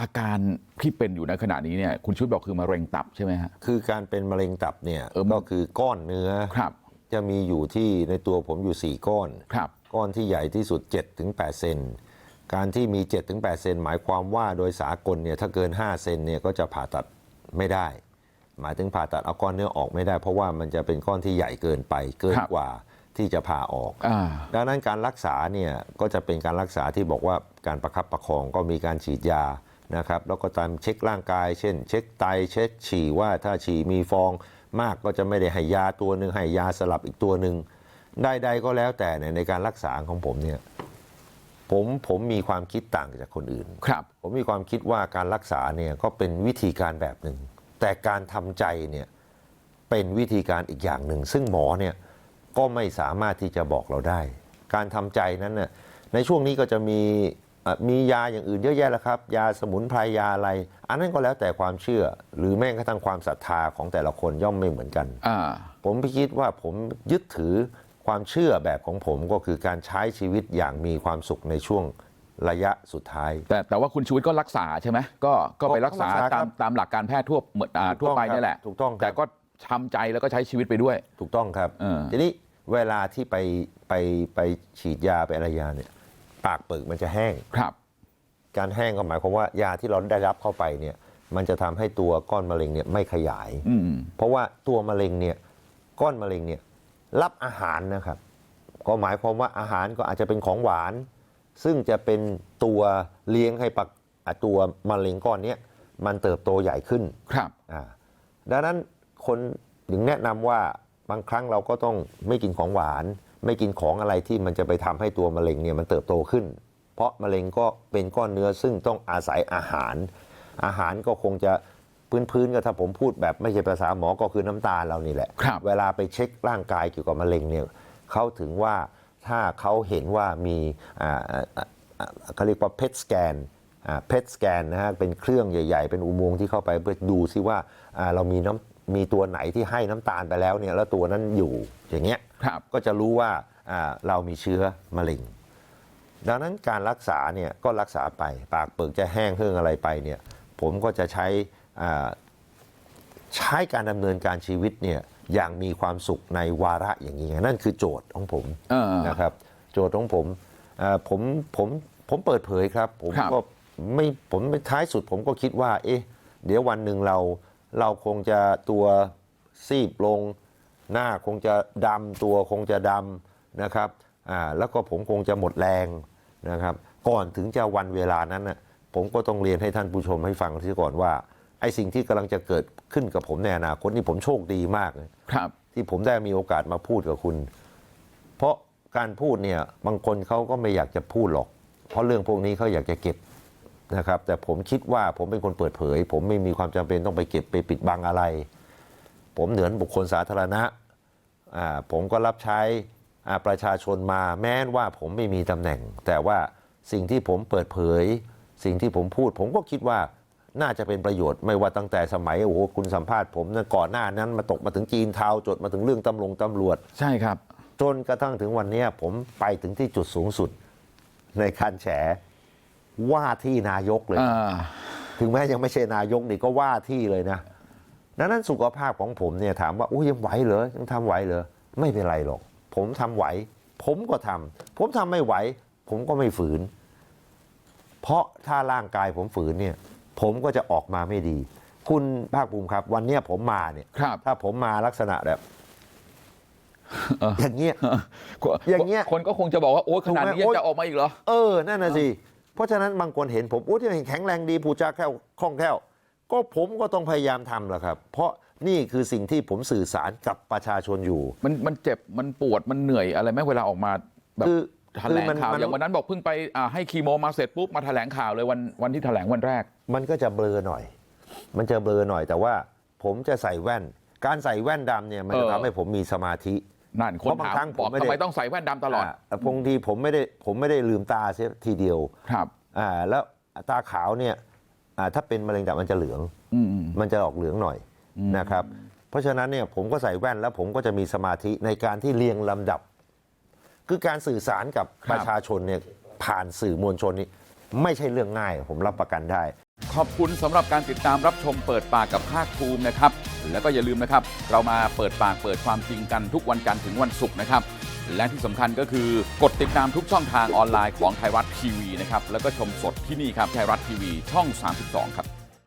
อาการที่เป็นอยู่ในขณะนี้เนี่ยคุณชุดบอกคือมะเร็งตับใช่ไหมฮะคือการเป็นมะเร็งตับเนี่ยเออมันก็คือก้อนเนื้อครับจะมีอยู่ที่ในตัวผมอยู่ 4 ก้อนครับก้อนที่ใหญ่ที่สุด 7-8 เซนการที่มี 7-8 เซนหมายความว่าโดยสากลเนี่ยถ้าเกิน 5 เซนเนี่ยก็จะผ่าตัดไม่ได้ หมายถึงผ่าตัดเอาก้อนเนื้อออกไม่ได้ เพราะว่ามันจะเป็นก้อนที่ใหญ่เกินไปเกินครับกว่าที่จะผ่าออกอ่าดังนั้นการรักษาเนี่ยก็จะเป็นการรักษาที่บอกว่าการประคับประคองก็มีการฉีดยา นะครับแล้วก็ตามเช็คร่างกาย เช่น เช็คไตเช็คฉี่ว่าถ้าฉี่มีฟองมากก็จะไม่ได้ให้ยาตัวหนึ่งให้ยาสลับอีกตัวหนึ่งใดๆก็แล้วแต่เนี่ยในการรักษาของผมเนี่ยผมผมมีความคิดต่างจากคนอื่น ครับ ผมมีความคิดว่าการรักษาเนี่ยก็เป็นวิธีการแบบหนึ่ง แต่การทำใจเนี่ยเป็นวิธีการอีกอย่างหนึ่ง ซึ่งหมอเนี่ยก็ไม่สามารถที่จะบอกเราได้ การทำใจนั้นน่ะในช่วงนี้ก็จะมีเอ่อ มียาอย่างอื่นเยอะแยะแล้วครับ ยาสมุนไพรยาอะไร อันนั้นก็แล้วแต่ความเชื่อ หรือแม้กระทั่งความศรัทธาของแต่ละคนย่อมไม่เหมือนกันอ่าผมคิดว่าผมยึดถือความเชื่อแบบของผมก็คือการใช้ชีวิตอย่างมีความสุขในช่วงระยะสุดท้าย แต่แต่ว่าคุณชูวิทย์ก็รักษาใช่ไหมก็ก็ไปรักษาก็รักษาครับตามตามหลักการแพทย์ทั่วเหมือนอ่าถูกต้องทั่วไปครับนี่แหละถูกต้องครับแต่ก็ทำใจแล้วก็ใช้ชีวิตไปด้วย ถูกต้องครับเออทีนี้เวลาที่ไปไปไปฉีดยาไปอะไรยาเนี่ย ปากเปิกมันจะแห้ง ครับ การแห้งก็หมายความว่ายาที่เราได้รับเข้าไปเนี่ย มันจะทำให้ตัวก้อนมะเร็งเนี่ยไม่ขยาย อืม เพราะว่าตัวมะเร็งเนี่ยก้อนมะเร็งเนี่ยรับอาหารนะครับก็หมายความว่าอาหารก็อาจจะเป็นของหวาน ซึ่งจะเป็นตัวเลี้ยงให้ปักอะตัวมะเร็งก้อนเนี้ยมันเติบโตใหญ่ขึ้นครับ อ่าดังนั้นคนถึงแนะนำว่าบางครั้งเราก็ต้องไม่กินของหวาน ไม่กินของอะไรที่มันจะไปทำให้ตัวมะเร็งเนี่ยมันเติบโตขึ้น เพราะมะเร็งก็เป็นก้อนเนื้อซึ่งต้องอาศัยอาหาร อาหารก็คงจะพื้นๆก็ถ้าผมพูดแบบไม่ใช่ภาษาหมอก็คือน้ำตาลเรานี่แหละครับเวลาไปเช็คร่างกายเกี่ยวกับมะเร็งเนี่ยเขาถึงว่าถ้าเขาเห็นว่ามีอ่าอ่าอ่าอ่าเขาเรียกว่าเพ t สแกนเพ t สแกนนะฮะเป็นเครื่องใหญ่ ๆ เป็นอุโมงค์ที่เข้าไปเพื่อดูซิว่าอ่าเรามีน้ำ มีตัวไหนที่ให้น้ำตาลไปแล้วเนี่ยแล้วตัวนั้นอยู่อย่างเงี้ยครับก็จะรู้ว่าอ่าเรามีเชื้อมะเร็ง ดังนั้นการรักษาเนี่ยก็รักษาไปปากเปิกจะแห้งเฮื่องอะไรไปเนี่ยผมก็จะใช้อ่าใช้การดำเนินการชีวิตเนี่ยอย่างมีความสุขในวาระอย่างนี้ไงนั่นคือโจทย์ของผมเออนะครับ โจทย์ของผมอ่าผมผมผมเปิดเผยครับ ผมครับก็ไม่ผมท้ายสุดผมก็คิดว่า เอ๊ะ เดี๋ยววันหนึ่งเรา เราคงจะตัวซีบลง หน้าคงจะดำตัวคงจะดำนะครับอ่าแล้วก็ผมคงจะหมดแรงนะครับ ก่อนถึงจะวันเวลานั้นน่ะผมก็ต้องเรียนให้ท่านผู้ชมให้ฟังที่ก่อนว่าไอ้สิ่งที่กำลังจะเกิดขึ้นกับผมในอนาคตนี่ผมโชคดีมากเลยครับ ที่ผมได้มีโอกาสมาพูดกับคุณ เพราะการพูดเนี่ยบางคนเขาก็ไม่อยากจะพูดหรอก เพราะเรื่องพวกนี้เขาอยากจะเก็บ นะครับแต่ผมคิดว่าผมเป็นคนเปิดเผย ผมไม่มีความจำเป็นต้องไปเก็บไปปิดบังอะไร ผมเหนือนบุคคลสาธารณะอ่าผมก็รับใช้อ่าประชาชนมาแม้ว่าผมไม่มีตำแหน่ง แต่ว่าสิ่งที่ผมเปิดเผย สิ่งที่ผมพูด ผมก็คิดว่าน่าจะเป็นประโยชน์ไม่ว่าตั้งแต่สมัยโอ้โหคุณสัมภาษณ์ผมนะก่อนหน้านั้นมาตกมาถึงจีนเทาจดมาถึงเรื่องตำรวจตำรวจ ใช่ครับ จนกระทั่งถึงวันเนี้ยผมไปถึงที่จุดสูงสุดในการแฉ ว่าที่นายกเลยอ่าถึงแม้ยังไม่ใช่นายกนี่ก็ว่าที่เลยนะดังนั้นสุขภาพของผมเนี่ยถามว่าอุ้ยยังไหวเหรอยังทำไหวเหรอไม่เป็นไรหรอก ผมทำไหว ผมก็ทำผมทำไม่ไหว ผมก็ไม่ฝืน เพราะถ้าร่างกายผมฝืนเนี่ย ผมก็จะออกมาไม่ดี คุณภาคภูมิครับ วันเนี้ยผมมาเนี่ยครับถ้าผมมาลักษณะแบบเอออย่างเงี้ยอย่างเงี้ยคนก็คงจะบอกว่าโอ้ยขนาดนี้ถูกไหมยังจะออกมาอีกเหรอเออนั่นน่ะสิ เพราะฉะนั้นบางคนเห็นผมโอ้ที่แข็งแรงดีผูจาแคล่วคล่องแคล่วก็ผมก็ต้องพยายามทำแหละครับเพราะนี่คือสิ่งที่ผมสื่อสารกับประชาชนอยู่มันมันเจ็บมันปวดมันเหนื่อยอะไรไหมเวลาออกมาแบบคือแถคือลงมันข่าวมันอย่างวันนั้นบอกเพิ่งไปอ่าให้คีโมมาเสร็จปุ๊บมาแถลงข่าวเลยวันวันที่แถลงวันแรก มันก็จะเบลอหน่อย มันจะเบลอหน่อยแต่ว่าผมจะใส่แว่น การใส่แว่นดำเนี่ยมันจะเออทำให้ผมมีสมาธิ นั่นคนเพราะบางถามครั้งบอกผมไม่ได้ทำไมต้องใส่แว่นดำตลอดาบางทีผมไม่ได้ผมไม่ได้ลืมตาเสียทีเดียวครับอ่าแล้วตาขาวเนี่ยอ่าถ้าเป็นมะเร็งตับมันจะเหลืองอืมอืมมันจะออกเหลืองหน่อยนะครับ เพราะฉะนั้นเนี่ยผมก็ใส่แว่นแล้วผมก็จะมีสมาธิในการที่เรียงลำดับ คือการสื่อสารกับประชาชนเนี่ยผ่านสื่อมวลชนนี่ ไม่ใช่เรื่องง่าย ผมรับประกันได้ ขอบคุณสำหรับการติดตามรับชมเปิดปากกับภาคภูมินะครับ แล้วก็อย่าลืมนะครับ เรามาเปิดปากเปิดความจริงกันทุกวันจันทร์ถึงวันศุกร์นะครับ และที่สำคัญก็คือกดติดตามทุกช่องทางออนไลน์ของไทยรัฐทีวีนะครับ แล้วก็ชมสดที่นี่ครับไทยรัฐทีวีช่อง 32 ครับ